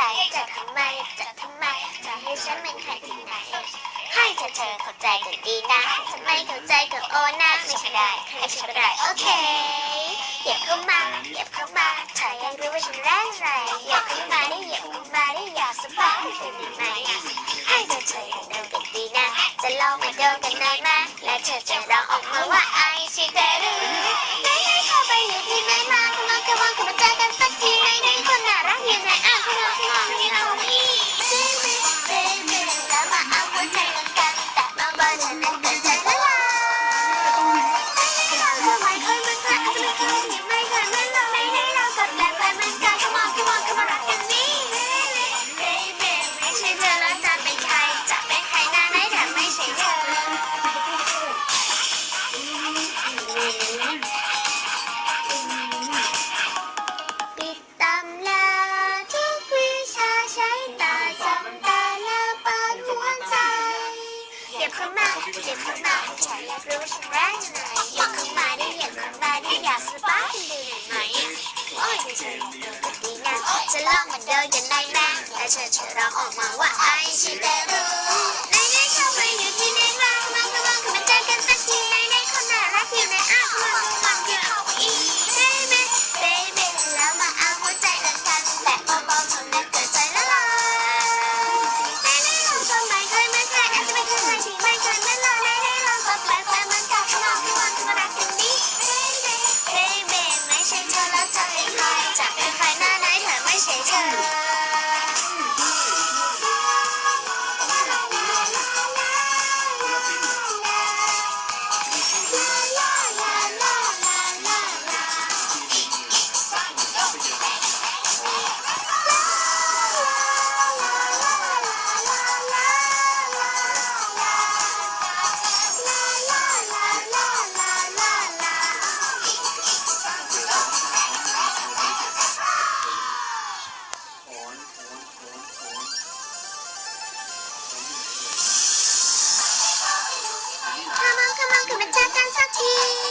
รจะทำไมจะทำไมจะให้ฉันเป็นใครที่ไหนให้เธอเธอเข้าใจกันดีนะทำไม่เข้าใจก็โอนะไม่ใช่ได้ใครฉันได้โอเคเหยียบเข้ามาเหยียบเข้ามาถ้าอยากรู้ว่าฉันแรงไรเหยียบเข้ามาได้เหยียบเข้ามาได้อยากสบายเป็นไหมให้เธอเธอเดินกันดีนะจะลองมาเดินกันหน่อยมาและเธอจะร้องออกมาว่าไอชิเตรุ อย่าเข้ามาอย่าเข้ามาฉันอยากรู้ว่าฉันแรงยังไงอย่าเข้ามาดิอย่าเข้ามาดิอยากสบายดูหน่อยไหมโอ้ยเธอเธอลองดูกันดีนะจะลองมันเดินกันได้นะและเธอจะร้องออกมาว่าไอชิเดรุไหนไหนเข้าไปอยู่ที่ไหนบ้าขมังขมังขมันเจอกันสักทีไหนไหนคนน่ารักอยู่ในอ้าวมังขมังอย่าเข้า Tchau!